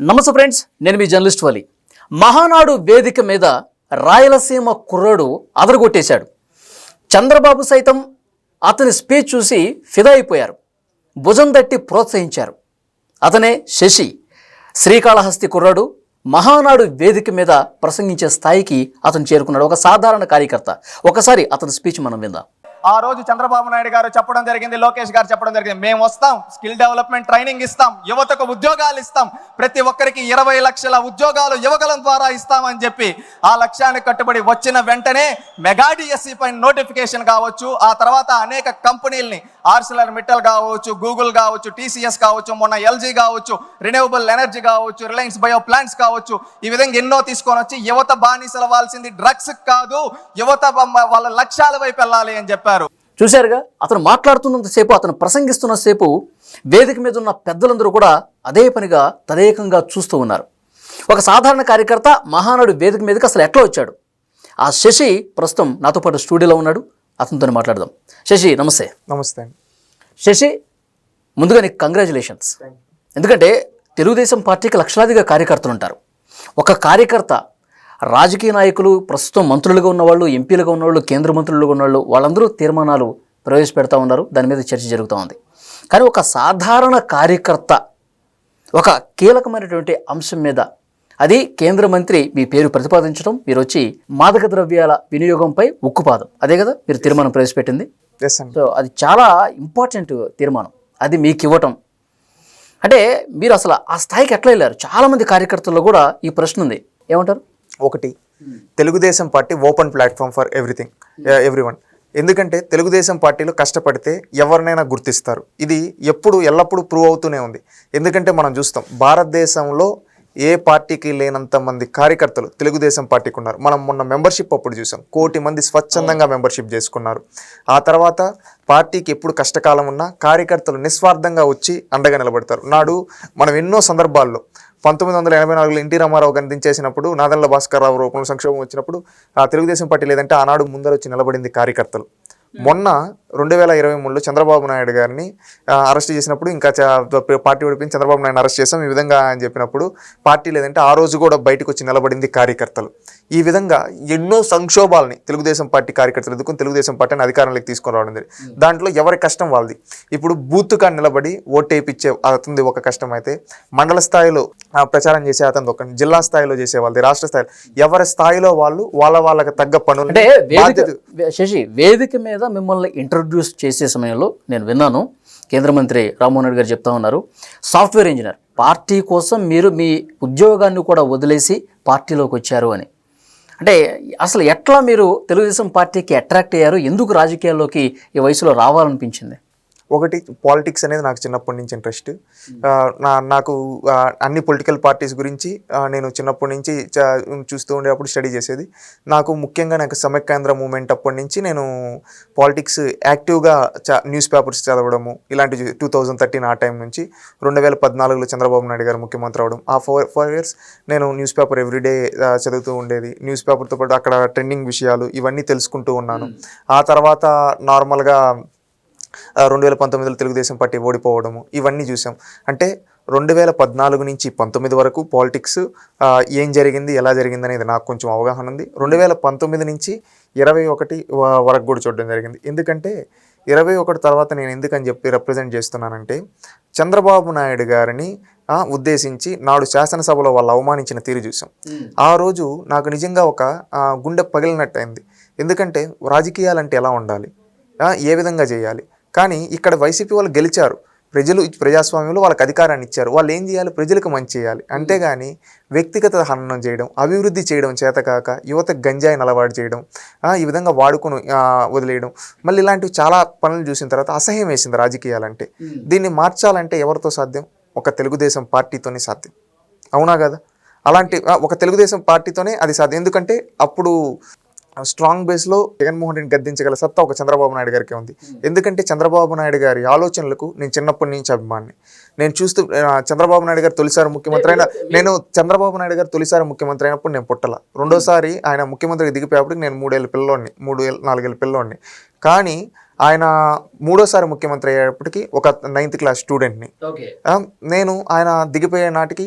నమస్తే ఫ్రెండ్స్ నేను మీ జర్నలిస్ట్ వలి. మహానాడు వేదిక మీద రాయలసీమ కుర్రాడు అదరగొట్టేశాడు. చంద్రబాబు సైతం అతని స్పీచ్ చూసి ఫిదా అయిపోయారు. భుజం తట్టి ప్రోత్సహించారు. అతనే శశి. శ్రీకాళహస్తి కుర్రాడు మహానాడు వేదిక మీద ప్రసంగించే స్థాయికి అతను చేరుకున్నాడు. ఒక సాధారణ కార్యకర్త. ఒకసారి అతని స్పీచ్ మనం విందాం. ఆ రోజు చంద్రబాబు నాయుడు గారు చెప్పడం జరిగింది లోకేష్ గారు చెప్పడం జరిగింది. మేము వస్తాం స్కిల్ డెవలప్మెంట్ ట్రైనింగ్ ఇస్తాం యువతకు ఉద్యోగాలు ఇస్తాం. ప్రతి ఒక్కరికి ఇరవై లక్షల ఉద్యోగాలు యువకుల ద్వారా ఇస్తామని చెప్పి ఆ లక్ష్యానికి కట్టుబడి వచ్చిన వెంటనే మెగాడిఎస్సి పైన నోటిఫికేషన్ కావచ్చు ఆ తర్వాత అనేక కంపెనీల్ని ఆర్సిలర్ మిట్టల్ కావచ్చు గూగుల్ కావచ్చు టీసీఎస్ కావచ్చు మొన్న ఎల్జీ కావచ్చు రిన్యూవబుల్ ఎనర్జీ కావచ్చు రిలయన్స్ బయో ప్లాంట్స్ కావచ్చు ఈ విధంగా ఎన్నో తీసుకొని వచ్చి యువత బానిసలవాల్సింది డ్రగ్స్ కాదు యువత వాళ్ళ లక్ష్యాల వైపు వెళ్ళాలి అని చెప్పారు. చూశారుగా? అతను మాట్లాడుతున్నంతసేపు అతను ప్రసంగిస్తున్నసేపు వేదిక మీద ఉన్న పెద్దలందరూ కూడా అదే పనిగా తదేకంగా చూస్తూ ఉన్నారు. ఒక సాధారణ కార్యకర్త మహానాడు వేదిక మీదకి అసలు ఎట్లా వచ్చాడు? ఆ శశి ప్రస్తుతం నాతో పాటు స్టూడియోలో ఉన్నాడు. అతనితో మాట్లాడదాం. శశి నమస్తే. నమస్తే. శశి ముందుగా నీకు కంగ్రాచులేషన్స్ ఎందుకంటే తెలుగుదేశం పార్టీకి లక్షలాదిగా కార్యకర్తలు ఉంటారు ఒక కార్యకర్త రాజకీయ నాయకులు ప్రస్తుతం మంత్రులుగా ఉన్నవాళ్ళు ఎంపీలుగా ఉన్నవాళ్ళు కేంద్ర మంత్రులుగా ఉన్నవాళ్ళు వాళ్ళందరూ తీర్మానాలు ప్రవేశపెడతా ఉన్నారు. దాని మీద చర్చ జరుగుతూ ఉంది. కానీ ఒక సాధారణ కార్యకర్త ఒక కీలకమైనటువంటి అంశం మీద అది కేంద్ర మంత్రి మీ పేరు ప్రతిపాదించడం మీరు వచ్చి మాదక ద్రవ్యాల వినియోగంపై ఉక్కుపాదం. అదే కదా మీరు తీర్మానం ప్రవేశపెట్టింది? సో అది చాలా ఇంపార్టెంట్ తీర్మానం. అది మీకు ఇవ్వటం. అంటే మీరు అసలు ఆ స్థాయికి ఎట్లా వెళ్ళారు? చాలామంది కార్యకర్తల్లో కూడా ఈ ప్రశ్న ఉంది. ఏమంటారు? ఒకటి. Telugu Desam party open platform for everything everyone ఎందుకంటే తెలుగుదేశం పార్టీలో కష్టపడితే ఎవరినైనా గుర్తిస్తారు. ఇది ఎప్పుడు ఎల్లప్పుడూ ప్రూవ్ అవుతూనే ఉంది. ఎందుకంటే మనం చూస్తాం భారతదేశంలో ఏ పార్టీకి లేనంత మంది కార్యకర్తలు తెలుగుదేశం పార్టీకి ఉన్నారు. మనం మొన్న మెంబర్షిప్ అప్పుడు చూసాం కోటి మంది స్వచ్ఛందంగా మెంబర్షిప్ చేసుకున్నారు. ఆ తర్వాత పార్టీకి ఎప్పుడు కష్టకాలం ఉన్నా కార్యకర్తలు నిస్వార్థంగా వచ్చి అండగా నిలబడతారు. నాడు మనం ఎన్నో సందర్భాల్లో పంతొమ్మిది వందల ఎనభై నాలుగులో ఎన్టీ రామారావు గారిని దించేసినప్పుడు నాదెండ్ల భాస్కర్ రావు రూపంలో సంక్షోభం వచ్చినప్పుడు ఆ తెలుగుదేశం పార్టీ లేదంటే ఆనాడు ముందర వచ్చి నిలబడింది కార్యకర్తలు. మొన్న రెండు వేల ఇరవై మూడులో చంద్రబాబు నాయుడు గారిని అరెస్ట్ చేసినప్పుడు ఇంకా పార్టీ ఓడిపోయింది. చంద్రబాబు నాయుడు అరెస్ట్ చేసాం ఈ విధంగా అని చెప్పినప్పుడు పార్టీ లేదంటే ఆ రోజు కూడా బయటకు వచ్చి నిలబడింది కార్యకర్తలు. ఈ విధంగా ఎన్నో సంక్షోభాలని తెలుగుదేశం పార్టీ కార్యకర్తలు ఎదుర్కొని తెలుగుదేశం పార్టీని అధికారంలోకి తీసుకొని రావడం జరిగింది. దాంట్లో ఎవరి కష్టం వాళ్ళది? ఇప్పుడు బూత్గా నిలబడి ఓటేపిచ్చే అతనిది ఒక కష్టం అయితే మండల స్థాయిలో ప్రచారం చేసే అతనిది ఒక జిల్లా స్థాయిలో చేసే వాళ్ళది రాష్ట్ర స్థాయిలో. ఎవరి స్థాయిలో వాళ్ళు వాళ్ళ వాళ్ళకి తగ్గ పనులు అంటే శశి వేదిక మీద మిమ్మల్ని ఇంట్రడ్యూస్ చేసే సమయంలో నేను విన్నాను. కేంద్ర మంత్రి రామ్మోహన్ రెడ్డి గారు చెప్తా ఉన్నారు. సాఫ్ట్వేర్ ఇంజనీర్ పార్టీ కోసం మీరు మీ ఉద్యోగాన్ని కూడా వదిలేసి పార్టీలోకి వచ్చారు అని. అంటే అసలు ఎట్లా మీరు తెలుగుదేశం పార్టీకి అట్రాక్ట్ అయ్యారు? ఎందుకు రాజకీయాల్లోకి ఈ వయసులో రావాలనిపించింది? ఒకటి పాలిటిక్స్ అనేది నాకు చిన్నప్పటి నుంచి ఇంట్రెస్ట్ నా నాకు అన్ని పొలిటికల్ పార్టీస్ గురించి నేను చిన్నప్పటి నుంచి చ- చూస్తూ ఉండేటప్పుడు స్టడీ చేసేది. నాకు ముఖ్యంగా నాకు సమైక్యాంధ్ర మూమెంట్ అప్పటి నుంచి నేను పాలిటిక్స్ యాక్టివ్గా చ న్యూస్ పేపర్స్ చదవడము ఇలాంటి టూ థౌజండ్ థర్టీన్ ఆ టైం నుంచి రెండు వేల పద్నాలుగులో చంద్రబాబు నాయుడు గారు ముఖ్యమంత్రి అవడం ఆ ఫోర్ ఫోర్ ఇయర్స్ నేను న్యూస్ పేపర్ ఎవ్రీడే చదువుతూ ఉండేది. న్యూస్ పేపర్తో పాటు అక్కడ ట్రెండింగ్ విషయాలు ఇవన్నీ తెలుసుకుంటూ ఉన్నాను. ఆ తర్వాత నార్మల్గా రెండు వేల పంతొమ్మిదిలో తెలుగుదేశం పార్టీ ఓడిపోవడము ఇవన్నీ చూసాం. అంటే రెండు వేల పద్నాలుగు నుంచి పంతొమ్మిది వరకు పాలిటిక్స్ ఏం జరిగింది ఎలా జరిగింది అనేది నాకు కొంచెం అవగాహన ఉంది. రెండు వేల పంతొమ్మిది నుంచి ఇరవై ఒకటి వరకు కూడా చూడడం జరిగింది. ఎందుకంటే ఇరవై ఒకటి తర్వాత నేను ఎందుకని చెప్పి రిప్రజెంట్ చేస్తున్నానంటే చంద్రబాబు నాయుడు గారిని ఉద్దేశించి నాడు శాసనసభలో వాళ్ళు అవమానించిన తీరు చూసాం. ఆ రోజు నాకు నిజంగా ఒక గుండె పగిలినట్టు అయింది ఎందుకంటే రాజకీయాలంటే ఎలా ఉండాలి? ఏ విధంగా చేయాలి? కానీ ఇక్కడ వైసీపీ వాళ్ళు గెలిచారు. ప్రజలు ప్రజాస్వామ్యంలో వాళ్ళకి అధికారాన్ని ఇచ్చారు. వాళ్ళు ఏం చేయాలి? ప్రజలకు మంచి చేయాలి. అంతేగాని వ్యక్తిగత హననం చేయడం అభివృద్ధి చేయడం చేతకాక యువత గంజాయిని అలవాటు చేయడం ఈ విధంగా వాడుకొని వదిలేయడం మళ్ళీ ఇలాంటివి చాలా పనులు చూసిన తర్వాత అసహ్యం వేసింది రాజకీయాలంటే. దీన్ని మార్చాలంటే ఎవరితో సాధ్యం? ఒక తెలుగుదేశం పార్టీతోనే సాధ్యం. అవునా కదా? అలాంటి ఒక తెలుగుదేశం పార్టీతోనే అది సాధ్యం. ఎందుకంటే అప్పుడు స్ట్రాంగ్ బేస్లో జగన్మోహన్ రెడ్డిని గద్దించగల సత్తా ఒక చంద్రబాబు నాయుడు గారికి ఉంది. ఎందుకంటే చంద్రబాబు నాయుడు గారి ఆలోచనలకు నేను చిన్నప్పటి నుంచి అభిమాని. నేను చూస్తూ చంద్రబాబు నాయుడు గారు తొలిసారి ముఖ్యమంత్రి అయిన నేను చంద్రబాబు నాయుడు గారు తొలిసారి ముఖ్యమంత్రి అయినప్పుడు నేను పుట్టల. రెండోసారి ఆయన ముఖ్యమంత్రికి దిగిపోయేప్పుడు నేను మూడేళ్ళ పిల్లోడిని మూడు నాలుగేళ్ళ పిల్లోడిని. కానీ ఆయన మూడోసారి ముఖ్యమంత్రి అయ్యేటప్పటికి ఒక నైన్త్ క్లాస్ స్టూడెంట్ని. నేను ఆయన దిగిపోయే నాటికి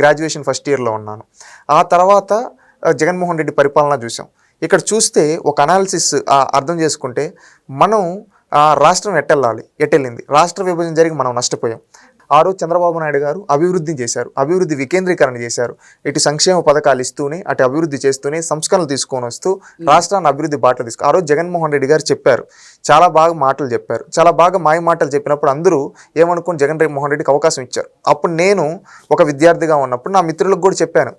గ్రాడ్యుయేషన్ ఫస్ట్ ఇయర్లో ఉన్నాను. ఆ తర్వాత జగన్మోహన్ రెడ్డి పరిపాలన చూసాం ఇక్కడ చూస్తే ఒక అనాలిసిస్ అర్థం చేసుకుంటే మనం ఆ, రాష్ట్రం ఎట్టెళ్ళాలి ఎట్టెళ్ళింది. రాష్ట్ర విభజన జరిగి మనం నష్టపోయాం. ఆ రోజు చంద్రబాబు నాయుడు గారు అభివృద్ధి చేశారు అభివృద్ధి వికేంద్రీకరణ చేశారు. ఇటు సంక్షేమ పథకాలు ఇస్తూనే అటు అభివృద్ధి చేస్తూనే సంస్కరణలు తీసుకొని వస్తూ రాష్ట్రాన్ని అభివృద్ధి బాటలు తీసుకు ఆ రోజు జగన్మోహన్ రెడ్డి గారు చెప్పారు చాలా బాగా మాటలు చెప్పారు. చాలా బాగా మాయ మాటలు చెప్పినప్పుడు అందరూ ఏమనుకుని జగన్ మోహన్ రెడ్డికి అవకాశం ఇచ్చారు. అప్పుడు నేను ఒక విద్యార్థిగా ఉన్నప్పుడు నా మిత్రులకు కూడా చెప్పాను.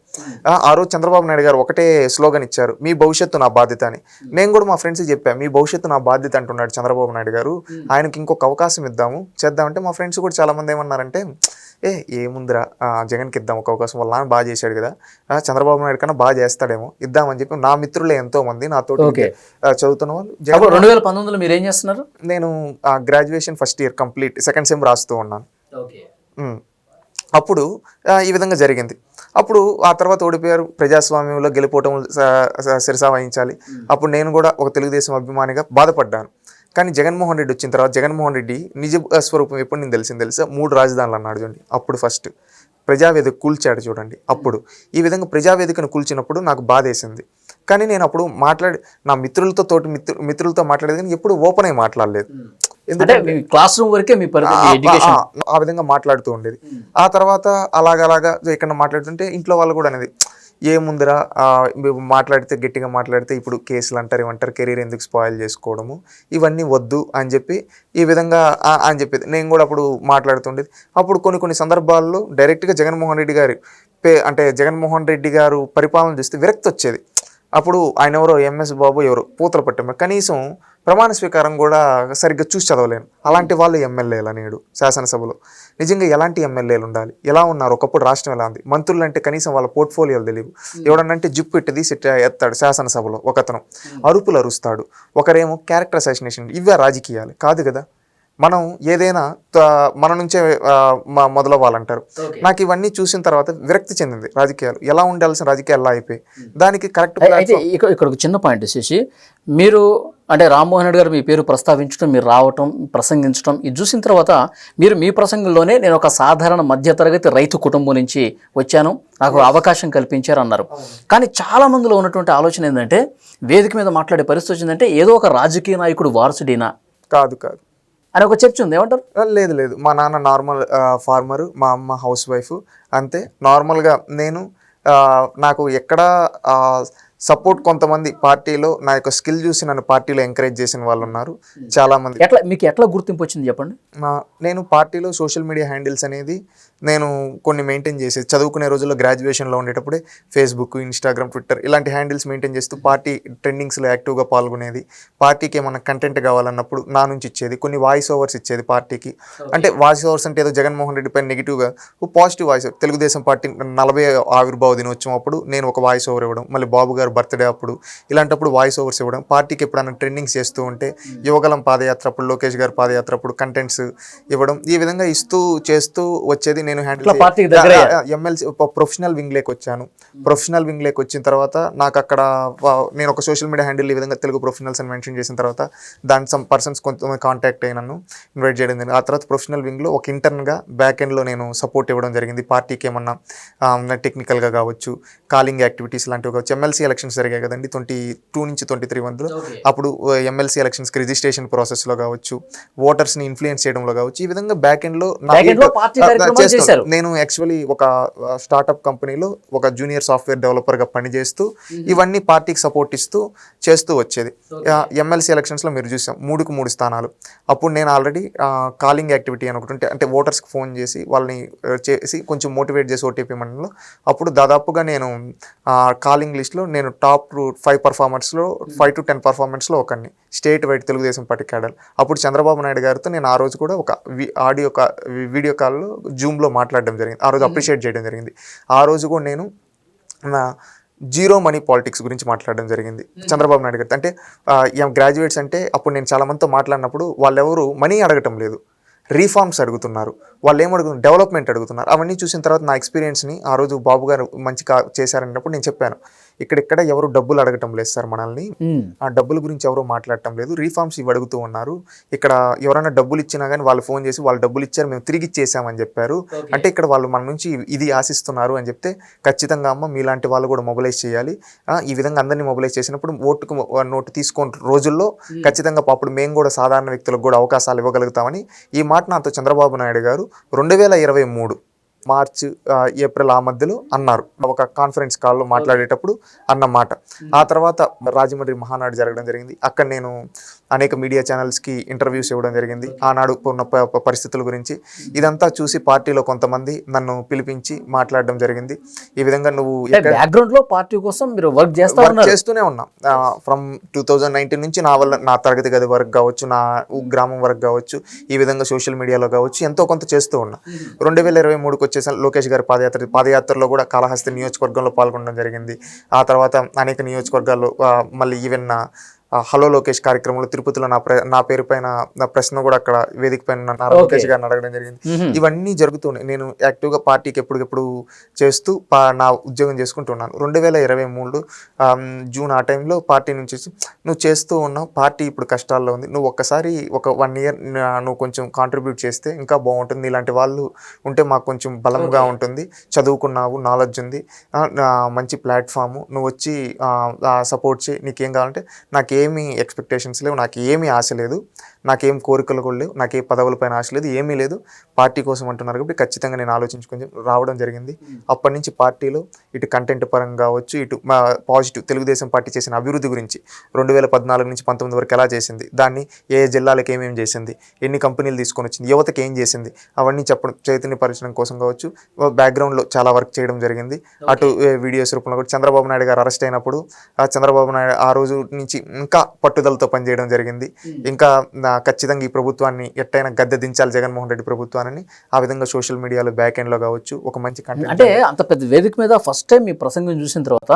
ఆ, రోజు చంద్రబాబు నాయుడు గారు ఒకటే స్లోగన్ ఇచ్చారు మీ భవిష్యత్తు నా బాధ్యత అని. నేను కూడా మా ఫ్రెండ్స్కి చెప్పాను మీ భవిష్యత్తు నా బాధ్యత అంటున్నాడు చంద్రబాబు నాయుడు గారు. ఆయనకి ఇంకొక అవకాశం ఇద్దాము చేద్దామంటే మా ఫ్రెండ్స్ కూడా చాలా మంది ఏమన్నారంటే ఏ ఏముందిరా? జగన్కి ఇద్దాం ఒక అవకాశం నాన్న బాగా చేశాడు కదా. చంద్రబాబు నాయుడు కన్నా బాగా చేస్తాడేమో ఇద్దామని చెప్పి నా మిత్రులే ఎంతో మంది నాతో. చదువుతున్న వాళ్ళు రెండు వేల పంతొమ్మిదిలో మీరు ఏం చేస్తున్నారు? నేను graduation first year complete second sem రాస్తూ ఉన్నాను. అప్పుడు ఈ విధంగా జరిగింది. అప్పుడు ఆ తర్వాత ఓడిపోయారు ప్రజాస్వామ్యంలో గెలిపోవటం శిరసా వహించాలి. అప్పుడు నేను కూడా ఒక తెలుగుదేశం అభిమానిగా బాధపడ్డాను. కానీ జగన్మోహన్ రెడ్డి వచ్చిన తర్వాత జగన్మోహన్ రెడ్డి నిజ స్వరూపం ఎప్పుడు నేను తెలిసింది తెలుసా? మూడు రాజధానులు అన్నాడు చూడండి. అప్పుడు ఫస్ట్ ప్రజావేదిక కూల్చాడు చూడండి. అప్పుడు ఈ విధంగా ప్రజావేదికను కూల్చినప్పుడు నాకు బాధేసింది కానీ నేను అప్పుడు మాట్లాడి నా మిత్రులతో తోటి మిత్రు మిత్రులతో మాట్లాడేది కానీ ఎప్పుడు ఓపెన్ అయి మాట్లాడలేదు. మీ క్లాస్ రూమ్ వరకే మీ ఆ- విధంగా మాట్లాడుతూ ఉండేది. ఆ తర్వాత అలాగలాగా ఇక్కడ మాట్లాడుతుంటే ఇంట్లో వాళ్ళు కూడా అనేది ఏముందిరా? మేము మాట్లాడితే గట్టిగా మాట్లాడితే ఇప్పుడు కేసులు అంటారు ఏమంటారు కెరీర్ ఎందుకు స్పాయిల్ చేసుకోవడము ఇవన్నీ వద్దు అని చెప్పి ఈ విధంగా అని చెప్పేది. నేను కూడా అప్పుడు మాట్లాడుతుండేది. అప్పుడు కొన్ని కొన్ని సందర్భాల్లో డైరెక్ట్గా జగన్మోహన్ రెడ్డి గారు పే అంటే జగన్మోహన్ రెడ్డి గారు పరిపాలన చూస్తే విరక్తి వచ్చేది. అప్పుడు ఆయన ఎవరో ఎంఎస్ బాబు ఎవరు పూతలు పట్టాము కనీసం ప్రమాణ స్వీకారం కూడా సరిగ్గా చూసి చదవలేను. అలాంటి వాళ్ళు ఎమ్మెల్యేలు నేడు శాసనసభలో. నిజంగా ఎలాంటి ఎమ్మెల్యేలు ఉండాలి? ఎలా ఉన్నారు? ఒకప్పుడు రాష్ట్రం ఎలా ఉంది? మంత్రులు అంటే కనీసం వాళ్ళ పోర్ట్ఫోలియోలు తెలియవు. ఎవడనంటే జిప్పు ఇట్టి తీసి ఎత్తాడు శాసనసభలో ఒకతను. అరుపులు అరుస్తాడు. ఒకరేమో క్యారెక్టర్ అసాసినేషన్ ఇవే రాజకీయాలు. కాదు కదా? మనం ఏదైనా మన నుంచే మొదలవ్వాలంటారు. నాకు ఇవన్నీ చూసిన తర్వాత విరక్తి చెందింది రాజకీయాలు. ఎలా ఉండాల్సిన రాజకీయాలు ఎలా అయిపోయి దానికి కరెక్ట్ అయితే ఇక్కడ ఇక్కడ ఒక చిన్న పాయింట్ వచ్చేసి మీరు అంటే రామ్మోహన్ రెడ్డి గారు మీ పేరు ప్రస్తావించడం మీరు రావటం ప్రసంగించడం ఇది చూసిన తర్వాత మీరు మీ ప్రసంగంలోనే నేను ఒక సాధారణ మధ్యతరగతి రైతు కుటుంబం నుంచి వచ్చాను. నాకు అవకాశం కల్పించారు అన్నారు. కానీ చాలా మందిలో ఉన్నటువంటి ఆలోచన ఏంటంటే వేదిక మీద మాట్లాడే పరిస్థితి వచ్చిందంటే ఏదో ఒక రాజకీయ నాయకుడు వారసుడేనా కాదు కాదు. అని ఒక చర్చ ఉంది ఏమంటారు? లేదు లేదు. మా నాన్న నార్మల్ ఫార్మర్ మా అమ్మ హౌస్ వైఫ్ అంతే నార్మల్గా నేను నాకు ఎక్కడ సపోర్ట్ కొంతమంది పార్టీలో నా యొక్క స్కిల్ చూసి నన్ను పార్టీలో ఎంకరేజ్ చేసిన వాళ్ళు ఉన్నారు. చాలామంది ఎట్లా మీకు ఎట్లా గుర్తింపు వచ్చింది చెప్పండి? నా- నేను పార్టీలో సోషల్ మీడియా హ్యాండిల్స్ అనేది నేను కొన్ని మెయింటైన్ చేసేది చదువుకునే రోజుల్లో గ్రాడ్యుయేషన్లో ఉండేటప్పుడే ఫేస్బుక్ ఇన్స్టాగ్రామ్ ట్విట్టర్ ఇలాంటి హ్యాండిల్స్ మెయింటైన్ చేస్తూ పార్టీ ట్రెండింగ్స్లో యాక్టివ్గా పాల్గొనేది. పార్టీకి ఏమైనా కంటెంట్ కావాలన్నప్పుడు నా నుంచి ఇచ్చేది కొన్ని వాయిస్ ఓవర్స్ ఇచ్చేది పార్టీకి. అంటే వాయిస్ ఓవర్స్ అంటే ఏదో జగన్మోహన్ రెడ్డి పైన నెగిటివ్గా పాజిటివ్ వాయిస్ తెలుగుదేశం పార్టీ నలభై ఆవిర్భావ దినోత్సవం అప్పుడు నేను ఒక వాయిస్ ఓవర్ ఇవ్వడం మళ్ళీ బాబు గారు బర్త్డే అప్పుడు ఇలాంటప్పుడు వాయిస్ ఓవర్స్ ఇవ్వడం పార్టీకి ఎప్పుడైనా ట్రెండింగ్స్ చేస్తూ ఉంటే యువగలం పాదయాత్ర అప్పుడు లోకేష్ గారు పాదయాత్ర అప్పుడు కంటెంట్స్ ఇవ్వడం ఈ విధంగా ఇస్తూ చేస్తూ వచ్చేది నేను దగ్గర? ఎమ్మెల్సీ ప్రొఫెషనల్ వింగ్ లేకి వచ్చాను. ప్రొఫెషనల్ వింగ్ లేకి వచ్చిన తర్వాత నాకు అక్కడ నేను ఒక సోషల్ మీడియా హ్యాండిల్ ఈ విధంగా తెలుగు ప్రొఫెషనల్స్ అని మెన్షన్ చేసిన తర్వాత దాని సమ్ పర్సన్స్ కొంతమంది కాంటాక్ట్ అయ్యి నన్ను ఇన్వైట్ చేయడం జరిగింది. ఆ తర్వాత ప్రొఫెషనల్ వింగ్లో ఒక ఇంటర్న్గా బ్యాక్ ఎండ్లో నేను సపోర్ట్ ఇవ్వడం జరిగింది. పార్టీకి ఏమన్నా టెక్నికల్గా కావచ్చు కాలింగ్ యాక్టివిటీస్ లాంటివి కావచ్చు ఎమ్మెల్సీ ఎలక్షన్స్ జరిగాయి కదండి. ట్వంటీ టూ నుంచి ట్వంటీ త్రీ మధ్యలో అప్పుడు ఎమ్మెల్సీ ఎలక్షన్స్కి రిజిస్ట్రేషన్ ప్రాసెస్లో కావచ్చు ఓటర్స్ని ఇన్ఫ్లుయెన్స్ చేయడంలో కావచ్చు ఈ విధంగా బ్యాక్ ఎండ్లో. నేను యాక్చువల్లీ ఒక స్టార్టప్ కంపెనీలో ఒక జూనియర్ సాఫ్ట్వేర్ డెవలపర్గా పనిచేస్తూ ఇవన్నీ పార్టీకి సపోర్ట్ ఇస్తూ చేస్తూ వచ్చేది. ఎమ్మెల్సీ ఎలక్షన్స్లో మీరు చూసాం మూడుకు మూడు స్థానాలు. అప్పుడు నేను ఆల్రెడీ కాలింగ్ యాక్టివిటీ అని ఒకటి ఉంటే అంటే ఓటర్స్కి ఫోన్ చేసి వాళ్ళని ఆ, చేసి కొంచెం మోటివేట్ చేసి ఓటీపీ మండలంలో అప్పుడు దాదాపుగా నేను కాలింగ్ లిస్ట్లో నేను టాప్ ఫైవ్ పర్ఫార్మర్స్లో ఫైవ్ టు టెన్ పర్ఫార్మెన్స్లో ఒకరిని. State wide Telugu Desam party cadre. అప్పుడు చంద్రబాబు నాయుడు గారితో నేను ఆ రోజు కూడా ఒక ఆడియో కా వీడియో కాల్లో జూమ్లో మాట్లాడడం జరిగింది. ఆ రోజు అప్రిషియేట్ చేయడం జరిగింది. ఆ రోజు కూడా నేను నా జీరో మనీ పాలిటిక్స్ గురించి మాట్లాడడం జరిగింది. చంద్రబాబు నాయుడు గారితో. అంటే గ్రాడ్యుయేట్స్ అంటే అప్పుడు నేను చాలా మందితో మాట్లాడినప్పుడు వాళ్ళెవరు మనీ అడగటం లేదు. రీఫార్మ్స్ అడుగుతున్నారు. వాళ్ళు ఏం అడుగుతున్నారు డెవలప్మెంట్ అడుగుతున్నారు. అవన్నీ చూసిన తర్వాత నా ఎక్స్పీరియన్స్ని ఆ రోజు బాబు గారు మంచి కా చేశారన్నప్పుడు నేను చెప్పాను. ఇక్కడిక్కడ ఎవరు డబ్బులు అడగటం లేదు సార్ మనల్ని. ఆ డబ్బుల గురించి ఎవరో మాట్లాడటం లేదు. రీఫార్మ్స్ ఇవి అడుగుతూ ఉన్నారు. ఇక్కడ ఎవరైనా డబ్బులు ఇచ్చినా కానీ వాళ్ళు ఫోన్ చేసి వాళ్ళు డబ్బులు ఇచ్చారు మేము తిరిగి ఇచ్చేసామని చెప్పారు. అంటే ఇక్కడ వాళ్ళు మన నుంచి ఇది ఆశిస్తున్నారు అని చెప్తే ఖచ్చితంగా అమ్మ మీలాంటి వాళ్ళు కూడా మొబిలైజ్ చేయాలి. ఆ, ఈ విధంగా అందరినీ మొబిలైజ్ చేసినప్పుడు ఓటుకు నోటు తీసుకున్న రోజుల్లో ఖచ్చితంగా అప్పుడు మేము కూడా సాధారణ వ్యక్తులకు కూడా అవకాశాలు ఇవ్వగలుగుతామని ఈ మాట నాతో చంద్రబాబు నాయుడు గారు రెండు వేల ఇరవై మూడు మార్చ్ ఏప్రిల్ ఆ మధ్యలో అన్నారు. ఒక కాన్ఫరెన్స్ కాల్లో మాట్లాడేటప్పుడు అన్న మాట ఆ తర్వాత రాజమండ్రి మహానాడు జరగడం జరిగింది. అక్కడ నేను అనేక మీడియా ఛానల్స్కి ఇంటర్వ్యూస్ ఇవ్వడం జరిగింది. ఆనాడు ఉన్న పరిస్థితుల గురించి. ఇదంతా చూసి పార్టీలో కొంతమంది నన్ను పిలిపించి మాట్లాడడం జరిగింది. ఈ విధంగా నువ్వు అంటే ఎక్కడ- బ్యాక్గ్రౌండ్లో పార్టీ కోసం మీరు వర్క్ చేస్తా చేస్తూనే ఉన్నా. ఫ్రమ్ టూ థౌజండ్ నైన్టీన్ నుంచి నా వల్ల నా తరగతి గది వరకు కావచ్చు నా గ్రామం వరకు కావచ్చు ఈ విధంగా సోషల్ మీడియాలో కావచ్చు ఎంతో కొంత చేస్తూ ఉన్నా. రెండు వేల ఇరవై మూడుకి వచ్చేసి లోకేష్ గారి పాదయాత్ర పాదయాత్రలో కూడా కాళహస్తి నియోజకవర్గంలో పాల్గొనడం జరిగింది. ఆ తర్వాత అనేక నియోజకవర్గాల్లో మళ్ళీ ఈవెన్ హలో లోకేష్ కార్యక్రమంలో తిరుపతిలో నా ప్ర నా పేరు పైన నా ప్రశ్న కూడా అక్కడ వేదిక పైన నారా లోకేష్ గారిని అడగడం జరిగింది. ఇవన్నీ జరుగుతున్నాయి నేను యాక్టివ్గా పార్టీకి ఎప్పటికెప్పుడు చేస్తూ నా ఉద్యోగం చేసుకుంటున్నాను. రెండు వేల ఇరవై మూడు జూన్ ఆ టైంలో పార్టీ నుంచి నువ్వు చేస్తూ ఉన్నావు పార్టీ ఇప్పుడు కష్టాల్లో ఉంది. నువ్వు ఒక్కసారి ఒక వన్ ఇయర్ నువ్వు కొంచెం కాంట్రిబ్యూట్ చేస్తే ఇంకా బాగుంటుంది. ఇలాంటి వాళ్ళు ఉంటే మాకు కొంచెం బలంగా ఉంటుంది. చదువుకున్నావు నాలెడ్జ్ ఉంది. మంచి ప్లాట్ఫాము నువ్వు వచ్చి సపోర్ట్ చేయి. నీకేం కావాలంటే ఏమీ ఎక్స్పెక్టేషన్స్ లేవు. నాకు ఏమీ ఆశ లేదు. నాకేం కోరికలు కూడా లేవు నాకే పదవులపైన ఆశ లేదు ఏమీ లేదు. పార్టీ కోసం అంటున్నారు కాబట్టి ఖచ్చితంగా నేను ఆలోచించుకొని రావడం జరిగింది. అప్పటి నుంచి పార్టీలో ఇటు కంటెంట్ పరంగా కావచ్చు ఇటు మా పాజిటివ్ తెలుగుదేశం పార్టీ చేసిన అభివృద్ధి గురించి రెండు వేల పద్నాలుగు నుంచి పంతొమ్మిది వరకు ఎలా చేసింది దాన్ని ఏ ఏ జిల్లాలకు ఏమేమి చేసింది ఎన్ని కంపెనీలు తీసుకొని వచ్చింది యువతకి ఏం చేసింది అవన్నీ చెప్పడం చైతన్యపరచడం కోసం కావచ్చు బ్యాక్గ్రౌండ్లో చాలా వర్క్ చేయడం జరిగింది. అటు వీడియోస్ రూపంలో కూడా చంద్రబాబు నాయుడు గారు అరెస్ట్ అయినప్పుడు ఆ చంద్రబాబు నాయుడు ఆ రోజు నుంచి ఇంకా పట్టుదలతో పనిచేయడం జరిగింది. ఇంకా ఖచ్చితంగా ఈ ప్రభుత్వాన్ని ఎట్టయినా గద్దె దించాలి జగన్మోహన్ రెడ్డి ప్రభుత్వాన్ని. ఆ విధంగా సోషల్ మీడియాలో బ్యాక్ ఎండ్లో కావచ్చు ఒక మంచి కంటెంట్ అంటే అంత పెద్ద వేదిక మీద ఫస్ట్ టైం మీ ప్రసంగం చూసిన తర్వాత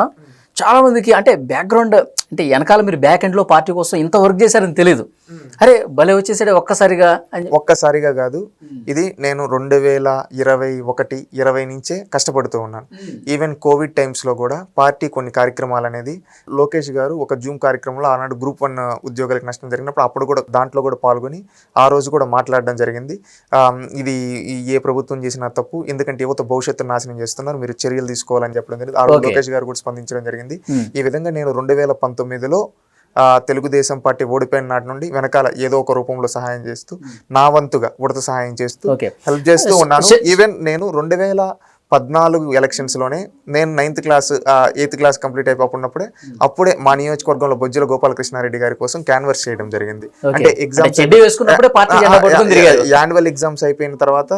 చాలా మందికి అంటే బ్యాక్గ్రౌండ్ అంటే వెనకాల మీరు బ్యాక్ ఎండ్లో పార్టీ కోసం ఇంత వర్క్ చేశారని తెలియదు అరే భలే వచ్చేసాడే ఒక్కసారిగా ఒక్కసారిగా కాదు ఇది నేను రెండు వేల ఇరవై ఒకటి ఇరవై నుంచే కష్టపడుతూ ఉన్నాను. ఈవెన్ కోవిడ్ టైమ్స్లో కూడా పార్టీ కొన్ని కార్యక్రమాలు అనేది లోకేష్ గారు ఒక జూమ్ కార్యక్రమంలో ఆనాడు గ్రూప్ వన్ ఉద్యోగులకు నష్టం జరిగినప్పుడు అప్పుడు కూడా దాంట్లో కూడా పాల్గొని ఆ రోజు కూడా మాట్లాడడం జరిగింది. ఇది ఏ ప్రభుత్వం చేసిన తప్పు ఎందుకంటే యువత భవిష్యత్తు నాశనం చేస్తున్నారు మీరు చర్యలు తీసుకోవాలని చెప్పడం జరిగింది. ఆ రోజు. లోకేష్ గారు కూడా స్పందించడం జరిగింది. ఈ విధంగా నేను రెండు వేల పంతొమ్మిదిలో తెలుగుదేశం పార్టీ ఓడిపోయిన నాటి నుండి వెనకాల ఏదో ఒక రూపంలో సహాయం చేస్తూ నా వంతుగా ఉడత సహాయం చేస్తూ. హెల్ప్ చేస్తూ ఉన్నాను. ఈవెన్ నేను రెండు వేల పద్నాలుగు ఎలక్షన్స్లోనే నేను ninth class eighth class complete అయిపోయినప్పుడే అప్పుడే మా నియోజకవర్గంలో బొజ్జల గోపాలకృష్ణారెడ్డి గారి కోసం క్యాన్వర్స్ చేయడం జరిగింది. అంటే ఎగ్జామ్స్ యాన్యువల్ ఎగ్జామ్స్ అయిపోయిన తర్వాత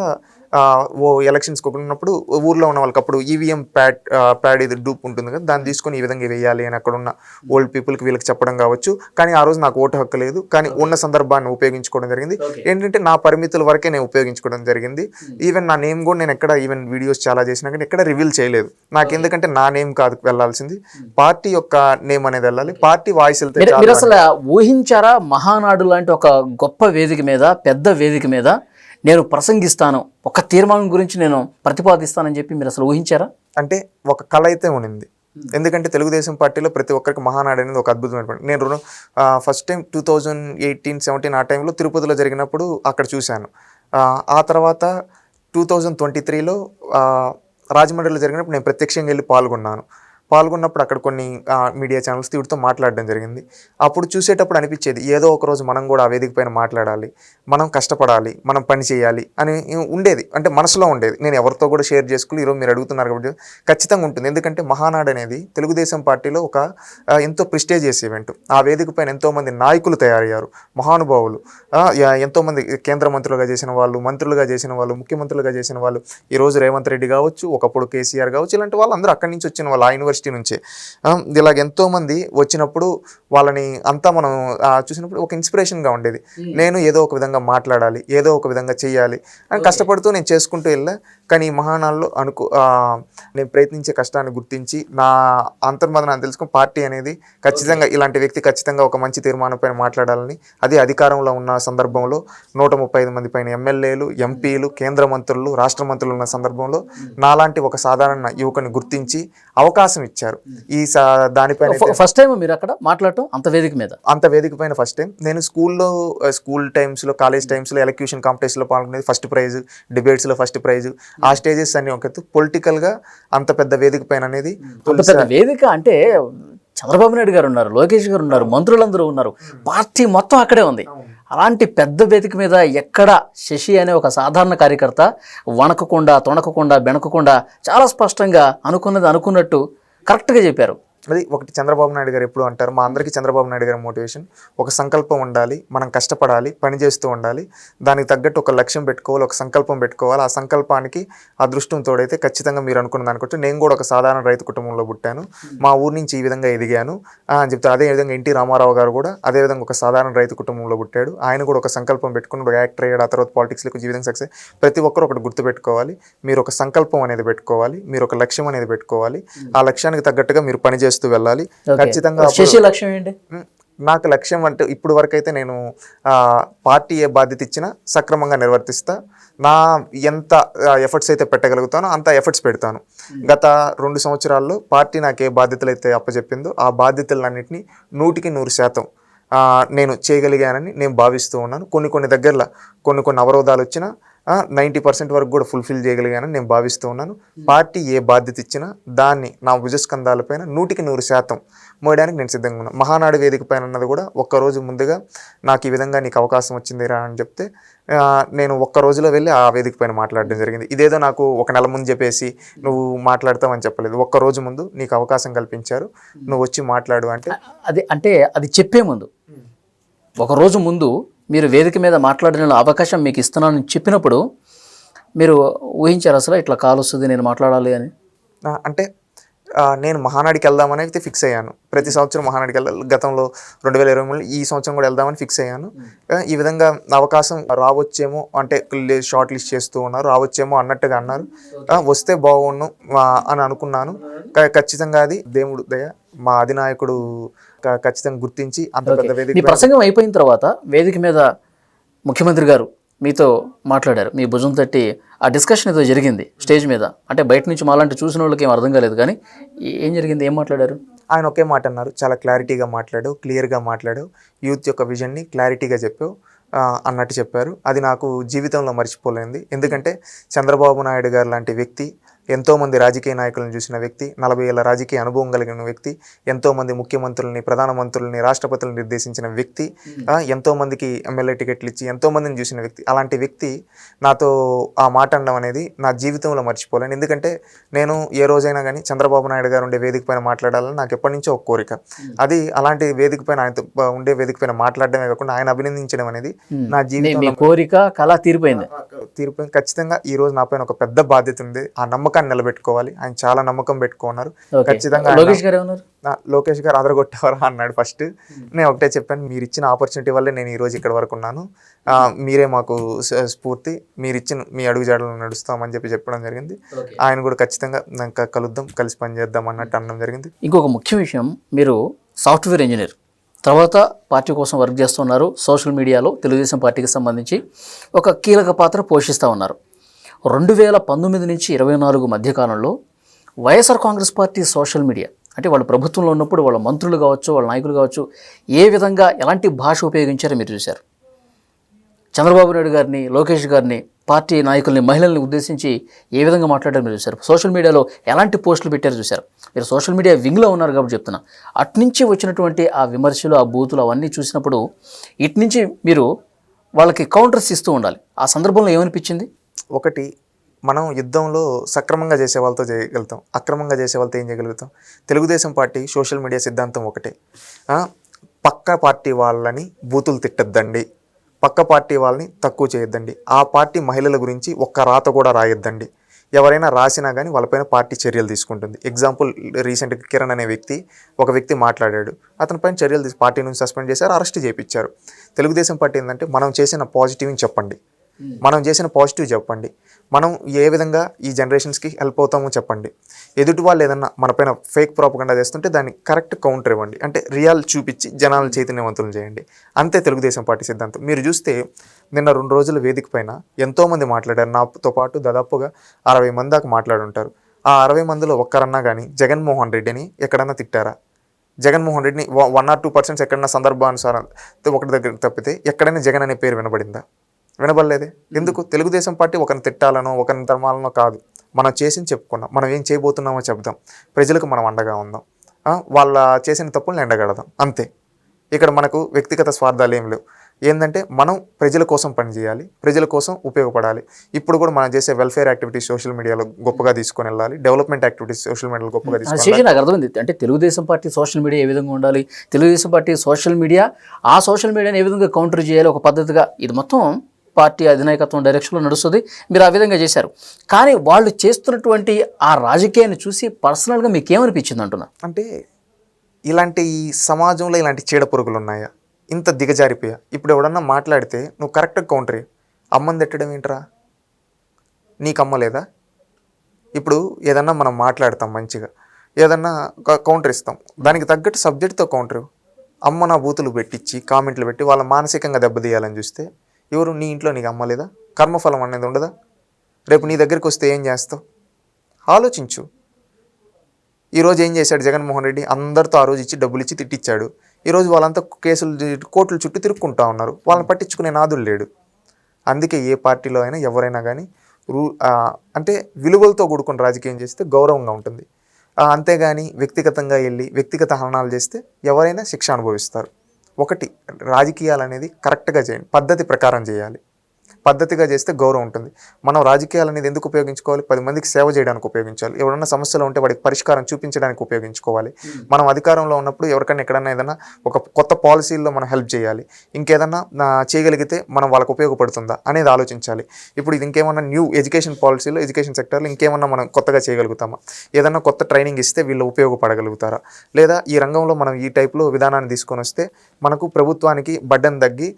ఓ ఎలక్షన్స్ ఉన్నప్పుడు ఊర్లో ఉన్న వాళ్ళకి అప్పుడు ఈవీఎం ప్యాడ్ ప్యాడ్ ఇది డూప్ ఉంటుంది కదా దాన్ని తీసుకొని ఈ విధంగా వేయాలి అని అక్కడ ఉన్న ఓల్డ్ పీపుల్కి వీళ్ళకి చెప్పడం కావచ్చు. కానీ ఆ రోజు నాకు ఓటు హక్కు లేదు. కానీ ఉన్న సందర్భాన్ని ఉపయోగించుకోవడం జరిగింది. ఏంటంటే నా పరిమితుల వరకే నేను ఉపయోగించుకోవడం జరిగింది. ఈవెన్ నా నేమ్ కూడా నేను ఎక్కడ ఈవెన్ వీడియోస్ చాలా చేసినా కానీ ఎక్కడ రివీల్ చేయలేదు. నాకు ఎందుకంటే నా నేమ్ కాదు వెళ్ళాల్సింది. పార్టీ యొక్క నేమ్ అనేది వెళ్ళాలి. పార్టీ వాయిస్ వెళ్తే మీరు అసలు ఊహించారా మహానాడు లాంటి ఒక గొప్ప వేదిక మీద పెద్ద వేదిక మీద నేను ప్రసంగిస్తాను. ఒక తీర్మానం గురించి నేను ప్రతిపాదిస్తానని చెప్పి మీరు అసలు ఊహించారా? అంటే ఒక కళ అయితే ఉండింది ఎందుకంటే తెలుగుదేశం పార్టీలో ప్రతి ఒక్కరికి మహానాడు అనేది ఒక అద్భుతమైన నేను రుణ- first time two thousand eighteen seventeen ఆ టైంలో తిరుపతిలో జరిగినప్పుడు అక్కడ చూశాను. ఆ తర్వాత టూ థౌజండ్ ట్వంటీ త్రీలో రాజమండ్రిలో జరిగినప్పుడు నేను ప్రత్యక్షంగా వెళ్ళి పాల్గొన్నాను. పాల్గొన్నప్పుడు అక్కడ కొన్ని మీడియా ఛానల్స్ వీటితో మాట్లాడడం జరిగింది. అప్పుడు చూసేటప్పుడు అనిపించేది ఏదో ఒక రోజు మనం కూడా ఆ వేదిక పైన మాట్లాడాలి మనం కష్టపడాలి మనం పని చేయాలి అని ఉండేది. అంటే మనసులో ఉండేది. నేను ఎవరితో కూడా షేర్ చేసుకుని ఈరోజు మీరు అడుగుతున్నారు కాబట్టి ఖచ్చితంగా ఉంటుంది. ఎందుకంటే మహానాడు అనేది తెలుగుదేశం పార్టీలో ఒక ఎంతో ప్రిస్టేజియస్ ఈవెంట్. ఆ వేదిక పైన ఎంతోమంది నాయకులు తయారయ్యారు మహానుభావులు. ఎంతోమంది కేంద్ర మంత్రులుగా చేసిన వాళ్ళు మంత్రులుగా చేసిన వాళ్ళు ముఖ్యమంత్రులుగా చేసిన వాళ్ళు ఈరోజు రేవంత్ రెడ్డి కావచ్చు ఒకప్పుడు కేసీఆర్ కావచ్చు ఇలాంటి వాళ్ళు అందరూ అక్కడి నుంచి వచ్చిన వాళ్ళు ఆ యూనివర్సిటీ నుంచే. ఆ, ఇలాగ ఎంతోమంది వచ్చినప్పుడు వాళ్ళని అంతా మనం చూసినప్పుడు ఒక ఇన్స్పిరేషన్గా ఉండేది. నేను ఏదో ఒక విధంగా మాట్లాడాలి ఏదో ఒక విధంగా చేయాలి అని కష్టపడుతూ నేను చేసుకుంటూ వెళ్ళా. కానీ ఈ మహానాల్లో అనుకో నేను ప్రయత్నించే కష్టాన్ని గుర్తించి నా అంతర్మదనాన్ని తెలుసుకుని పార్టీ అనేది ఖచ్చితంగా ఇలాంటి వ్యక్తి ఖచ్చితంగా ఒక మంచి తీర్మానం పైన మాట్లాడాలని అది అధికారంలో ఉన్న సందర్భంలో నూట ముప్పై ఐదు మంది పైన ఎమ్మెల్యేలు ఎంపీలు కేంద్ర మంత్రులు రాష్ట్ర మంత్రులు ఉన్న సందర్భంలో నాలాంటి ఒక సాధారణ యువకుని గుర్తించి అవకాశం ఇచ్చారు. ఈ దానిపైన ఫస్ట్ టైం మీరు అక్కడ మాట్లాడటం అంత వేదిక మీద? అంత వేదిక పైన ఫస్ట్ టైం. నేను స్కూల్లో స్కూల్ టైమ్స్లో కాలేజ్ టైమ్స్లో ఎలక్యూషన్ కాంపిటీషన్లో పాల్గొనేది ఫస్ట్ ప్రైజ్ డిబేట్స్లో ఫస్ట్ ప్రైజ్. ఆ స్టేజెస్ అన్ని ఒక పొలిటికల్గా అంత పెద్ద వేదిక పైన అనేది పెద్ద వేదిక అంటే చంద్రబాబు నాయుడు గారు ఉన్నారు లోకేష్ గారు ఉన్నారు మంత్రులందరూ ఉన్నారు. పార్టీ మొత్తం అక్కడే ఉంది. అలాంటి పెద్ద వేదిక మీద ఎక్కడ శశి అనే ఒక సాధారణ కార్యకర్త వణకకుండా తొణకకుండా బెణకకుండా చాలా స్పష్టంగా అనుకున్నది అనుకున్నట్టు కరెక్ట్గా చెప్పారు. అది ఒకటి చంద్రబాబు నాయుడు గారు ఎప్పుడు అంటారు? మా అందరికీ చంద్రబాబు నాయుడు గారి మోటివేషన్. ఒక సంకల్పం ఉండాలి మనం కష్టపడాలి పని చేస్తూ ఉండాలి. దానికి తగ్గట్టు ఒక లక్ష్యం పెట్టుకోవాలి ఒక సంకల్పం పెట్టుకోవాలి. ఆ సంకల్పానికి అదృష్టం తోడైతే ఖచ్చితంగా మీరు అనుకున్న దానికొచ్చి నేను కూడా ఒక సాధారణ రైతు కుటుంబంలో పుట్టాను. మా ఊరి నుంచి ఈ విధంగా ఎదిగాను. అని చెప్తారు అదే విధంగా ఎన్టీ రామారావు గారు కూడా అదే విధంగా ఒక సాధారణ రైతు కుటుంబంలో పుట్టాడు. ఆయన కూడా ఒక సంకల్పం పెట్టుకుని ఒక యాక్టర్ అయ్యాడు. ఆ తర్వాత పాలిటిక్స్లోకి ఈ విధంగా సక్సెస్ ప్రతి ఒక్కరు ఒకటి గుర్తుపెట్టుకోవాలి మీరు ఒక సంకల్పం అనేది పెట్టుకోవాలి. మీరు ఒక లక్ష్యం అనేది పెట్టుకోవాలి. ఆ లక్ష్యానికి తగ్గట్టుగా మీరు పని చేస్తూ వెళ్ళాలి. ఖచ్చితంగా లక్ష్యం ఏంటి? నాకు లక్ష్యం అంటే ఇప్పుడు వరకు అయితే నేను పార్టీ ఏ బాధ్యత ఇచ్చినా సక్రమంగా నిర్వర్తిస్తా. నా ఎంత ఎఫర్ట్స్ అయితే పెట్టగలుగుతానో అంత ఎఫర్ట్స్ పెడతాను. గత రెండు సంవత్సరాల్లో పార్టీ నాకు ఏ బాధ్యతలు అయితే అప్పచెప్పిందో ఆ బాధ్యతలన్నింటినీ నూటికి నూరు శాతం నేను చేయగలిగానని నేను భావిస్తూ ఉన్నాను. కొన్ని కొన్ని దగ్గరలో కొన్ని కొన్ని అవరోధాలు వచ్చినా నైంటీ పర్సెంట్ వరకు కూడా ఫుల్ఫిల్ చేయగలిగానని నేను భావిస్తూ ఉన్నాను. పార్టీ ఏ బాధ్యత ఇచ్చినా దాన్ని నా భుజస్కంధాలపైన నూటికి నూరు శాతం మోయడానికి నేను సిద్ధంగా ఉన్నాను. మహానాడు వేదిక పైన అన్నది కూడా ఒక్కరోజు ముందుగా నాకు ఈ విధంగా నీకు అవకాశం వచ్చిందిరా అని చెప్తే నేను ఒక్క రోజులో వెళ్ళి ఆ వేదిక పైన మాట్లాడడం జరిగింది. ఇదేదో నాకు ఒక నెల ముందు చెప్పేసి నువ్వు మాట్లాడతావని చెప్పలేదు. ఒక్క రోజు ముందు నీకు అవకాశం కల్పించారు. నువ్వు వచ్చి మాట్లాడు అంటే అది అంటే అది చెప్పే ముందు. ఒక రోజు ముందు మీరు వేదిక మీద మాట్లాడిన అవకాశం మీకు ఇస్తున్నానని చెప్పినప్పుడు మీరు ఊహించారు అసలు ఇట్లా కాల్ వస్తుంది నేను మాట్లాడాలి అని? అంటే నేను మహానాడికి వెళ్దామని అయితే ఫిక్స్ అయ్యాను. ప్రతి సంవత్సరం మహానాడికి వెళ్ళాలి గతంలో రెండు వేల ఇరవై మూడు ఈ సంవత్సరం కూడా వెళ్దామని ఫిక్స్ అయ్యాను. ఈ విధంగా అవకాశం రావచ్చేమో అంటే షార్ట్ లిస్ట్ చేస్తూ ఉన్నారు రావచ్చేమో అన్నట్టుగా అన్నారు. వస్తే బాగుండు అని అనుకున్నాను. ఖచ్చితంగా అది దేవుడు దయ మా అధినాయకుడు ఖచ్చితంగా గుర్తించి అంత పెద్ద వేదిక ప్రసంగం అయిపోయిన తర్వాత వేదిక మీద ముఖ్యమంత్రి గారు మీతో మాట్లాడారు. మీ భుజం తట్టి ఆ డిస్కషన్ ఏదో జరిగింది స్టేజ్ మీద. అంటే బయట నుంచి మాలాంటి చూసిన వాళ్ళకి ఏం అర్థం కాలేదు కానీ ఏ- జరిగింది? ఏం మాట్లాడారు? ఆయన ఒకే మాట అన్నారు. చాలా క్లారిటీగా మాట్లాడావు క్లియర్గా మాట్లాడావు యూత్ యొక్క విజన్ని క్లారిటీగా చెప్పావు అన్నట్టు చెప్పారు. అది నాకు జీవితంలో మర్చిపోలేంది ఎందుకంటే చంద్రబాబు నాయుడు గారు లాంటి వ్యక్తి ఎంతోమంది రాజకీయ నాయకులను చూసిన వ్యక్తి నలభై ఏళ్ళ రాజకీయ అనుభవం కలిగిన వ్యక్తి ఎంతోమంది ముఖ్యమంత్రులని ప్రధానమంత్రులని రాష్ట్రపతులను నిర్దేశించిన వ్యక్తి ఎంతోమందికి ఎమ్మెల్యే టికెట్లు ఇచ్చి ఎంతోమందిని చూసిన వ్యక్తి. అలాంటి వ్యక్తి నాతో ఆ మాట అనడం అనేది నా జీవితంలో మర్చిపోలేను. ఎందుకంటే నేను ఏ రోజైనా కానీ చంద్రబాబు నాయుడు గారు ఉండే వేదిక పైన మాట్లాడాలని నాకు ఎప్పటి నుంచో ఒక కోరిక. అది అలాంటి వేదిక పైన ఆయనతో ఉండే వేదిక పైన మాట్లాడడమే కాకుండా ఆయన అభినందించడం అనేది నా మీ కోరిక కళ తీరిపోయింది. తీర్పు ఖచ్చితంగా ఈ రోజు నా పైన ఒక పెద్ద బాధ్యత ఉంది. ఆ నమ్మకాన్ని నిలబెట్టుకోవాలి. ఆయన చాలా నమ్మకం పెట్టుకున్నారు. ఖచ్చితంగా ఆయన- లోకేష్ గారు లోకేష్ గారు అదరగొట్టేవారా అన్నాడు ఫస్ట్. నేను ఒకటే చెప్పాను మీరు ఇచ్చిన ఆపర్చునిటీ వల్లే నేను ఈ రోజు ఇక్కడ వరకు ఉన్నాను. మీరే మాకు స్ఫూర్తి మీరు ఇచ్చిన మీ అడుగుజాడలు నడుస్తామని చెప్పి చెప్పడం జరిగింది. ఆయన కూడా ఖచ్చితంగా నాకు కలుద్దాం కలిసి పనిచేద్దాం అన్నట్టు అనడం జరిగింది. ఇంకొక ముఖ్య విషయం మీరు సాఫ్ట్వేర్ ఇంజనీర్. తర్వాత పార్టీ కోసం వర్క్ చేస్తున్నారు సోషల్ మీడియాలో తెలుగుదేశం పార్టీకి సంబంధించి ఒక కీలక పాత్ర పోషిస్తూ ఉన్నారు. రెండు వేల పంతొమ్మిది నుంచి ఇరవై నాలుగు మధ్యకాలంలో YSR Congress party social media అంటే వాళ్ళు ప్రభుత్వంలో ఉన్నప్పుడు వాళ్ళ మంత్రులు కావచ్చు వాళ్ళ నాయకులు కావచ్చు ఏ విధంగా ఎలాంటి భాష ఉపయోగించారో మీరు చూశారు. చంద్రబాబు నాయుడు గారిని లోకేష్ గారిని పార్టీ నాయకుల్ని మహిళల్ని ఉద్దేశించి ఏ విధంగా మాట్లాడారు మీరు చూశారు. సోషల్ మీడియాలో ఎలాంటి పోస్టులు పెట్టారో చూశారు. మీరు సోషల్ మీడియా వింగ్లో ఉన్నారు కాబట్టి చెప్తున్నా. అట్నుంచి వచ్చినటువంటి ఆ విమర్శలు ఆ బూతులు అవన్నీ చూసినప్పుడు ఇటు నుంచి మీరు వాళ్ళకి కౌంటర్స్ ఇస్తూ ఉండాలి. ఆ సందర్భంలో ఏమనిపించింది? ఒకటి మనం యుద్ధంలో సక్రమంగా చేసే వాళ్ళతో చేయగలుగుతాం. అక్రమంగా చేసే వాళ్ళతో ఏం చేయగలుగుతాం? తెలుగుదేశం పార్టీ సోషల్ మీడియా సిద్ధాంతం ఒకటే. పక్క పార్టీ వాళ్ళని బూతులు తిట్టద్దండి. పక్క పార్టీ వాళ్ళని తక్కువ చేయొద్దండి. ఆ పార్టీ మహిళల గురించి ఒక్క రాత కూడా రాయొద్దండి. ఎవరైనా రాసినా కానీ వాళ్ళపైన పార్టీ చర్యలు తీసుకుంటుంది. ఎగ్జాంపుల్ రీసెంట్గా కిరణ్ అనే వ్యక్తి ఒక వ్యక్తి మాట్లాడాడు. అతనిపైన చర్యలు తీసి పార్టీ నుంచి సస్పెండ్ చేశారు అరెస్ట్ చేయించారు తెలుగుదేశం పార్టీ ఏంటంటే మనం చేసిన పాజిటివ్ని చెప్పండి. మనం చేసిన పాజిటివ్ చెప్పండి. మనం ఏ విధంగా ఈ జనరేషన్స్కి హెల్ప్ అవుతామో చెప్పండి. ఎదుటి వాళ్ళు ఏదన్నా మనపైన ఫేక్ ప్రాపగండా చేస్తుంటే దాన్ని కరెక్ట్ కౌంటర్ ఇవ్వండి. అంటే రియాల్ చూపించి జనాలను చైతన్యవంతులు చేయండి. అంతే తెలుగుదేశం పార్టీ సిద్ధాంతం. మీరు చూస్తే నిన్న రెండు రోజుల వేదిక పైన ఎంతోమంది మాట్లాడారు. నాతో పాటు దాదాపుగా అరవై మంది దాకా మాట్లాడుంటారు. ఆ అరవై మందిలో ఒక్కరన్నా కానీ జగన్మోహన్ రెడ్డిని ఎక్కడన్నా తిట్టారా? జగన్మోహన్ రెడ్డిని వన్ ఆర్ టూ పర్సెంట్స్ ఎక్కడన్నా సందర్భానుసారం ఒకటి దగ్గర తప్పితే ఎక్కడైనా జగన్ అనే పేరు వినబడిందా? వినబడలేదే. ఎందుకు? తెలుగుదేశం పార్టీ ఒకరిని తిట్టాలనో ఒకరిని తరమాలనో కాదు. మనం చేసింది చెప్పుకున్నాం. మనం ఏం చేయబోతున్నామో చెప్దాం. ప్రజలకు మనం అండగా ఉందాం. వాళ్ళ చేసిన తప్పులను ఎండగడదాం. అంతే. ఇక్కడ మనకు వ్యక్తిగత స్వార్థాలు ఏం లేవు. ఏంటంటే మనం ప్రజల కోసం పనిచేయాలి ప్రజల కోసం ఉపయోగపడాలి. ఇప్పుడు కూడా మనం చేసే వెల్ఫేర్ యాక్టివిటీస్ సోషల్ మీడియాలో గొప్పగా తీసుకొని వెళ్ళాలి డెవలప్మెంట్ యాక్టివిటీస్ సోషల్ మీడియాలో గొప్పగా తీసుకొని నాకు అర్థమైంది. అంటే తెలుగుదేశం పార్టీ సోషల్ మీడియా ఏ విధంగా ఉండాలి? తెలుగుదేశం పార్టీ సోషల్ మీడియా ఆ సోషల్ మీడియాని ఏ విధంగా కౌంటర్ చేయాలి? ఒక పద్ధతిగా. ఇది మొత్తం పార్టీ అధినాయకత్వం డైరెక్షన్లో నడుస్తుంది. మీరు ఆ విధంగా చేశారు. కానీ వాళ్ళు చేస్తున్నటువంటి ఆ రాజకీయాన్ని చూసి పర్సనల్గా మీకు ఏమనిపించింది అంటున్నా? అంటే ఇలాంటి ఈ సమాజంలో ఇలాంటి చీడ పురుగులు ఉన్నాయా? ఇంత దిగజారిపోయా? ఇప్పుడు ఎవడన్నా మాట్లాడితే నువ్వు కరెక్ట్గా కౌంటర్ అమ్మని తిట్టడం ఏంట్రా? నీకు లేదా? ఇప్పుడు ఏదన్నా మనం మాట్లాడతాం మంచిగా. ఏదన్నా కౌంటర్ ఇస్తాం. దానికి తగ్గట్టు సబ్జెక్ట్తో కౌంటర్ అమ్మ నా బూతులు పెట్టించి కామెంట్లు పెట్టి వాళ్ళ మానసికంగా దెబ్బతీయాలని చూస్తే ఎవరు నీ ఇంట్లో నీకు అమ్మలేదా కర్మఫలం అనేది ఉండదా? రేపు నీ దగ్గరికి వస్తే ఏం చేస్తావు? ఆలోచించు. ఈరోజు ఏం చేశాడు జగన్మోహన్ రెడ్డి? అందరితో ఆ రోజు ఇచ్చి డబ్బులు ఇచ్చి తిట్టించాడు ఈరోజు వాళ్ళంతా కేసులు కోర్టుల చుట్టూ తిరుక్కుంటా ఉన్నారు. వాళ్ళని పట్టించుకునే నాదులు లేడు. అందుకే ఏ పార్టీలో అయినా ఎవరైనా కానీ రూ అంటే విలువలతో కూడుకుని రాజకీయం చేస్తే గౌరవంగా ఉంటుంది. అంతేగాని వ్యక్తిగతంగా వెళ్ళి వ్యక్తిగత హరణాలు చేస్తే ఎవరైనా శిక్ష అనుభవిస్తారు. ఒకటి రాజకీయాలు అనేది కరెక్ట్గా చేయండి పద్ధతి ప్రకారం చేయాలి. పద్ధతిగా చేస్తే గౌరవం ఉంటుంది. మనం రాజకీయాలు అనేది ఎందుకు ఉపయోగించుకోవాలి? పది మందికి సేవ చేయడానికి ఉపయోగించాలి. ఎవరైనా సమస్యలు ఉంటే వాడికి పరిష్కారం చూపించడానికి ఉపయోగించుకోవాలి. మనం అధికారంలో ఉన్నప్పుడు ఎవరికైనా ఎక్కడైనా ఏదైనా ఒక కొత్త పాలసీల్లో మనం హెల్ప్ చేయాలి. ఇంకేదన్నా చేయగలిగితే మనం వాళ్ళకి ఉపయోగపడుతుందా అనేది ఆలోచించాలి. ఇప్పుడు ఇది ఇంకేమన్నా న్యూ ఎడ్యుకేషన్ పాలసీలో ఎడ్యుకేషన్ సెక్టర్లో ఇంకేమన్నా మనం కొత్తగా చేయగలుగుతామా? ఏదన్నా కొత్త ట్రైనింగ్ ఇస్తే వీళ్ళు ఉపయోగపడగలుగుతారా? లేదా ఈ రంగంలో మనం ఈ టైప్లో విధానాన్ని తీసుకొని వస్తే మనకు ప్రభుత్వానికి బడ్డన్ తగ్గి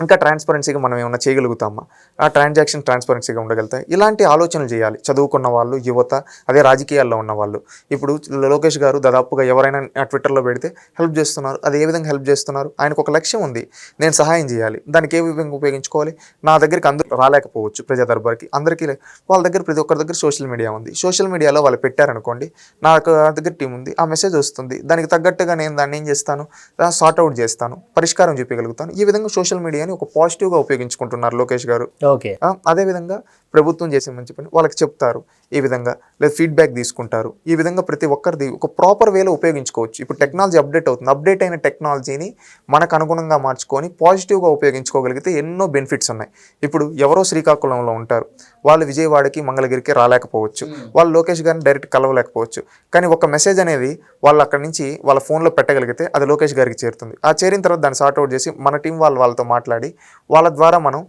ఇంకా ట్రాన్స్పరెన్సీగా మనం ఏమైనా చేయగలుగుతామా? ఆ ట్రాన్సాక్షన్ ట్రాన్స్పరెన్సీగా ఉండగలుగుతాయి ఇలాంటి ఆలోచనలు చేయాలి. చదువుకున్న వాళ్ళు యువత అదే రాజకీయాల్లో ఉన్న వాళ్ళు. ఇప్పుడు లోకేష్ గారు దాదాపుగా ఎవరైనా ట్విట్టర్లో పెడితే హెల్ప్ చేస్తున్నారు. అది ఏ విధంగా హెల్ప్ చేస్తున్నారు? ఆయనకు ఒక లక్ష్యం ఉంది. నేను సహాయం చేయాలి. దానికి ఏ విధంగా ఉపయోగించుకోవాలి? నా దగ్గరికి అందరూ రాలేకపోవచ్చు ప్రజా దర్బార్కి. అందరికీ వాళ్ళ దగ్గర ప్రతి ఒక్కరి దగ్గర సోషల్ మీడియా ఉంది. సోషల్ మీడియాలో వాళ్ళు పెట్టారనుకోండి నాకు నా దగ్గర టీం ఉంది. ఆ మెసేజ్ వస్తుంది. దానికి తగ్గట్టుగా నేను దాన్ని ఏం చేస్తాను? సార్ట్అవుట్ చేస్తాను. పరిష్కారం చూపించగలుగుతాను. ఈ విధంగా సోషల్ మీడియాని ఒక పాజిటివ్గా ఉపయోగించుకుంటున్నారు లోకేష్ గారు. ఓకే. అదేవిధంగా ప్రభుత్వం చేసే మంచి పని వాళ్ళకి చెప్తారు ఈ విధంగా లేదా ఫీడ్బ్యాక్ తీసుకుంటారు. ఈ విధంగా ప్రతి ఒక్కరిది ఒక ప్రాపర్ వేలో ఉపయోగించుకోవచ్చు. ఇప్పుడు టెక్నాలజీ అప్డేట్ అవుతుంది. అప్డేట్ అయిన టెక్నాలజీని మనకు అనుగుణంగా మార్చుకొని పాజిటివ్గా ఉపయోగించుకోగలిగితే ఎన్నో బెనిఫిట్స్ ఉన్నాయి. ఇప్పుడు ఎవరో శ్రీకాకుళంలో ఉంటారు. వాళ్ళు విజయవాడకి మంగళగిరికి రాలేకపోవచ్చు. వాళ్ళు లోకేష్ గారిని డైరెక్ట్ కలవలేకపోవచ్చు. కానీ ఒక మెసేజ్ అనేది వాళ్ళు అక్కడి నుంచి వాళ్ళ ఫోన్లో పెట్టగలిగితే అది లోకేష్ గారికి చేరుతుంది. ఆ చేరిన తర్వాత దాన్ని సార్ట్ అవుట్ చేసి మన టీం వాళ్ళు వాళ్ళతో మాట్లాడి వాళ్ళ ద్వారా మనం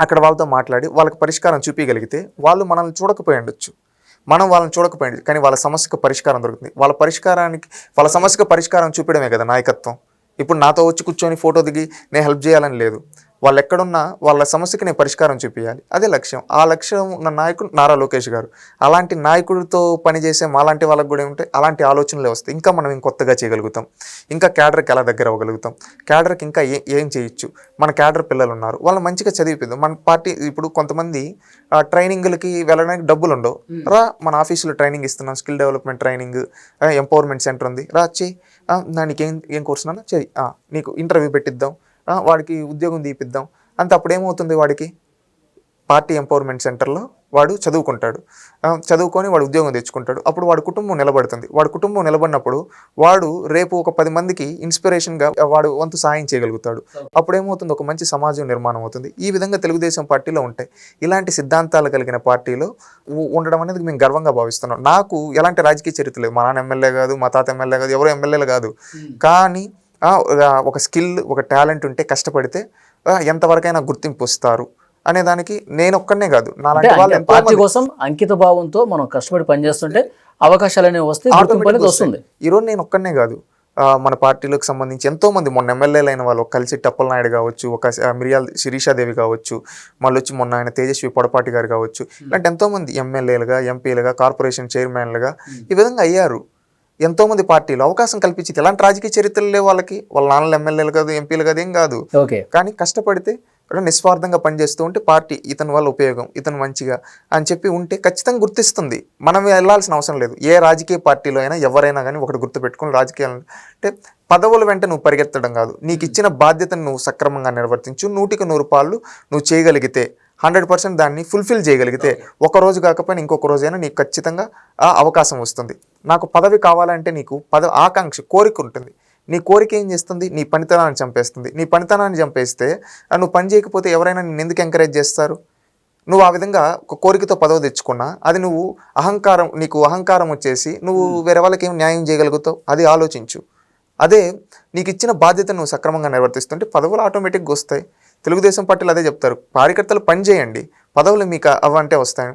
అక్కడ వాళ్ళతో మాట్లాడి వాళ్ళకి పరిష్కారం చూపించగలిగితే వాళ్ళు మనల్ని చూడకపోయి ఉండొచ్చు. మనం వాళ్ళని చూడకపోయింది కానీ వాళ్ళ సమస్యకు పరిష్కారం దొరుకుతుంది. వాళ్ళ పరిష్కారానికి వాళ్ళ సమస్యకు పరిష్కారం చూపించడమే కదా నాయకత్వం. ఇప్పుడు నాతో వచ్చి కూర్చొని ఫోటో దిగి నేను హెల్ప్ చేయాలని లేదు. వాళ్ళు ఎక్కడున్నా వాళ్ళ సమస్యకి నేను పరిష్కారం చూపించాలి అదే లక్ష్యం. ఆ లక్ష్యం ఉన్న నాయకుడు నారా లోకేష్ గారు. అలాంటి నాయకుడితో పనిచేసే మాలాంటి వాళ్ళకి కూడా ఉంటే అలాంటి ఆలోచనలే వస్తాయి. ఇంకా మనం ఇంకొత్తగా చేయగలుగుతాం. ఇంకా క్యాడర్కి ఎలా దగ్గర అవ్వగలుగుతాం? క్యాడర్కి ఇంకా ఏ ఏం చేయొచ్చు? మన క్యాడర్ పిల్లలు ఉన్నారు వాళ్ళు మంచిగా చదివిపోయింది మన పార్టీ ఇప్పుడు కొంతమంది ట్రైనింగ్లకి వెళ్ళడానికి డబ్బులు ఉండవు. రా మన ఆఫీసులో ట్రైనింగ్ ఇస్తున్నాం. Skill development training empowerment centre ఉంది. రా చెయ్యి ఆ, దానికి ఏం ఏం కోర్స్ నాన్న? చెయ్యి నీకు ఇంటర్వ్యూ పెట్టిద్దాం. వాడికి ఉద్యోగం తీపిద్దాం. అంత అప్పుడు ఏమవుతుంది వాడికి? పార్టీ ఎంపవర్మెంట్ సెంటర్లో వాడు చదువుకుంటాడు. చదువుకొని వాడు ఉద్యోగం తెచ్చుకుంటాడు. అప్పుడు వాడి కుటుంబం నిలబడుతుంది. వాడి కుటుంబం నిలబడినప్పుడు వాడు రేపు ఒక పది మందికి ఇన్స్పిరేషన్గా వాడు వంతు సాయం చేయగలుగుతాడు. అప్పుడు ఏమవుతుంది ఒక మంచి సమాజం నిర్మాణం అవుతుంది. ఈ విధంగా తెలుగుదేశం పార్టీలో ఉంటాయి ఇలాంటి సిద్ధాంతాలు కలిగిన పార్టీలో ఉండడం అనేది మేము గర్వంగా భావిస్తున్నాం. నాకు ఎలాంటి రాజకీయ చరిత్ర లేదు మా నాన్న ఎమ్మెల్యే కాదు మా తాత ఎమ్మెల్యే కాదు ఎవరు ఎమ్మెల్యేలు కాదు. కానీ ఒక స్కిల్ ఒక టాలెంట్ ఉంటే కష్టపడితే ఎంతవరకైనా గుర్తింపు వస్తారు అనే దానికి నేను ఒక్కనే కాదు. నాలాంటి వాళ్ళు పార్టీ కోసం అంకిత భావంతో మనం కష్టపడి పనిచేస్తుంటే అవకాశాలు అనేవి వస్తే వస్తుంది. ఈరోజు నేను ఒక్కనే కాదు. మన పార్టీలకు సంబంధించి ఎంతో మంది మొన్న ఎమ్మెల్యేలు అయిన వాళ్ళు కలిసి టప్పల నాయుడు కావచ్చు ఒక మిరియాల్ శిరీషాదేవి కావచ్చు మళ్ళీ వచ్చి మొన్న ఆయన తేజస్వి పొడపాటి గారు కావచ్చు ఇలాంటి ఎంతో మంది ఎమ్మెల్యేలుగా ఎంపీలుగా కార్పొరేషన్ చైర్మన్లుగా ఈ విధంగా అయ్యారు. ఎంతో మంది పార్టీలు అవకాశం కల్పించింది. ఎలాంటి రాజకీయ చరిత్రలు లేవు వాళ్ళకి. వాళ్ళ నాన్నలు ఎమ్మెల్యేలు కాదు ఎంపీలు కాదు ఏం కాదు. ఓకే. కానీ కష్టపడితే నిస్వార్థంగా పనిచేస్తూ ఉంటే పార్టీ ఇతని వల్ల ఉపయోగం ఇతను మంచిగా అని చెప్పి ఉంటే ఖచ్చితంగా గుర్తిస్తుంది. మనం వెళ్ళాల్సిన అవసరం లేదు. ఏ రాజకీయ పార్టీలో అయినా ఎవరైనా కానీ ఒకటి గుర్తుపెట్టుకుని రాజకీయాలు అంటే పదవుల వెంట నువ్వు పరిగెత్తడం కాదు. నీకు ఇచ్చిన బాధ్యతను నువ్వు సక్రమంగా నిర్వర్తించు. నూటికి నూరు పాళ్ళు నువ్వు చేయగలిగితే హండ్రెడ్ పర్సెంట్ దాన్ని ఫుల్ఫిల్ చేయగలిగితే ఒక రోజు కాకపోయినా ఇంకొక రోజైనా నీకు ఖచ్చితంగా ఆ అవకాశం వస్తుంది. నాకు పదవి కావాలంటే నీకు పద ఆకాంక్ష కోరిక ఉంటుంది. నీ కోరిక ఏం చేస్తుంది? నీ పనితనాన్ని చంపేస్తుంది. నీ పనితనాన్ని చంపేస్తే నువ్వు పని చేయకపోతే ఎవరైనా నిన్ను ఎందుకు ఎంకరేజ్ చేస్తారు? నువ్వు ఆ విధంగా ఒక కోరికతో పదవి తెచ్చుకున్నా అది నువ్వు అహంకారం నీకు అహంకారం వచ్చేసి నువ్వు వేరే వాళ్ళకి ఏం న్యాయం చేయగలుగుతావు? అది ఆలోచించు. అదే నీకు ఇచ్చిన బాధ్యతను నువ్వు సక్రమంగా నిర్వర్తిస్తుంటే పదవులు ఆటోమేటిక్గా వస్తాయి. తెలుగుదేశం పార్టీలు అదే చెప్తారు కార్యకర్తలు పని చేయండి పదవులు మీకు అవంటే వస్తాయి.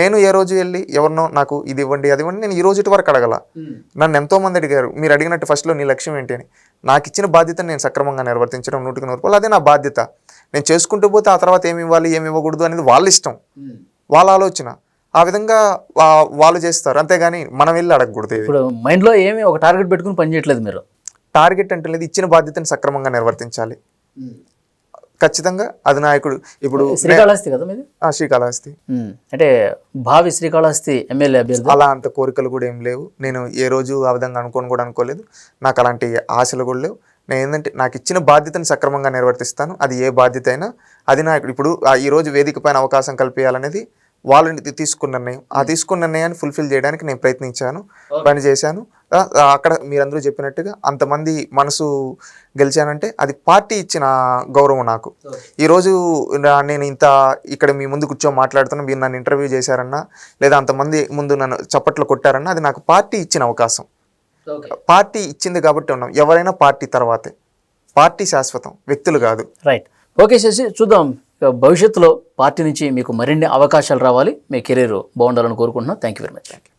నేను ఏ రోజు వెళ్ళి ఎవరినో నాకు ఇది ఇవ్వండి అది ఇవ్వండి నేను ఈ రోజు వరకు అడగల. నన్ను ఎంతో మంది అడిగారు మీరు అడిగినట్టు ఫస్ట్లో నీ లక్ష్యం ఏంటి అని. నాకు ఇచ్చిన బాధ్యతను నేను సక్రమంగా నిర్వర్తించడం నూటికి నూరు రూపాయలు అదే నా బాధ్యత. నేను చేసుకుంటూ పోతే ఆ తర్వాత ఏమి ఇవ్వాలి ఏమి ఇవ్వకూడదు అనేది వాళ్ళ ఇష్టం. వాళ్ళ ఆలోచన. ఆ విధంగా వాళ్ళు చేస్తారు. అంతేగాని మనం వెళ్ళి అడగకూడదు ఇప్పుడు మైండ్లో ఏమి ఒక టార్గెట్ పెట్టుకుని పని చేయట్లేదు మీరు. టార్గెట్ అంటే లేదు ఇచ్చిన బాధ్యతను సక్రమంగా నిర్వర్తించాలి. ఖచ్చితంగా అది నాయకుడు ఇప్పుడు శ్రీకాళహస్తి కదా మీది? ఆ, శ్రీకాళహస్తి. అంటే భావి శ్రీకాళహస్తి ఎమ్మెల్యే అభ్యర్థి. అలా అంత కోరికలు కూడా ఏం లేవు. నేను ఏ రోజు ఆ విధంగా అనుకోని కూడా అనుకోలేదు. నాకు అలాంటి ఆశలు కూడా లేవు. నేను ఏంటంటే నాకు ఇచ్చిన బాధ్యతను సక్రమంగా నిర్వర్తిస్తాను. అది ఏ బాధ్యత అయినా అది నా ఇప్పుడు ఈ రోజు వేదిక పైన అవకాశం కల్పించాలనేది వాళ్ళు తీ- తీసుకున్న నిర్ణయం. ఆ తీసుకున్న నిర్ణయాన్ని ఫుల్ఫిల్ చేయడానికి నేను ప్రయత్నించాను పని చేశాను. అక్కడ మీరందరూ చెప్పినట్టుగా అంతమంది మనసు గెలిచానంటే అది పార్టీ ఇచ్చిన గౌరవం నాకు. ఈరోజు నేను ఇంత ఇక్కడ మీ ముందు కూర్చొని మాట్లాడుతున్నా మీరు నన్ను ఇంటర్వ్యూ చేశారన్నా లేదా అంతమంది ముందు నన్ను చప్పట్లు కొట్టారన్నా అది నాకు పార్టీ ఇచ్చిన అవకాశం. పార్టీ ఇచ్చింది కాబట్టి ఉన్నాం. ఎవరైనా పార్టీ తర్వాతే. పార్టీ శాశ్వతం. వ్యక్తులు కాదు. రైట్ ఓకే శశి చూద్దాం. భవిష్యత్తులో పార్టీ నుంచి మీకు మరిన్ని అవకాశాలు రావాలి. మీ కెరీర్ బాగుండాలని కోరుకుంటున్నాను థ్యాంక్ యూ వెరీ మచ్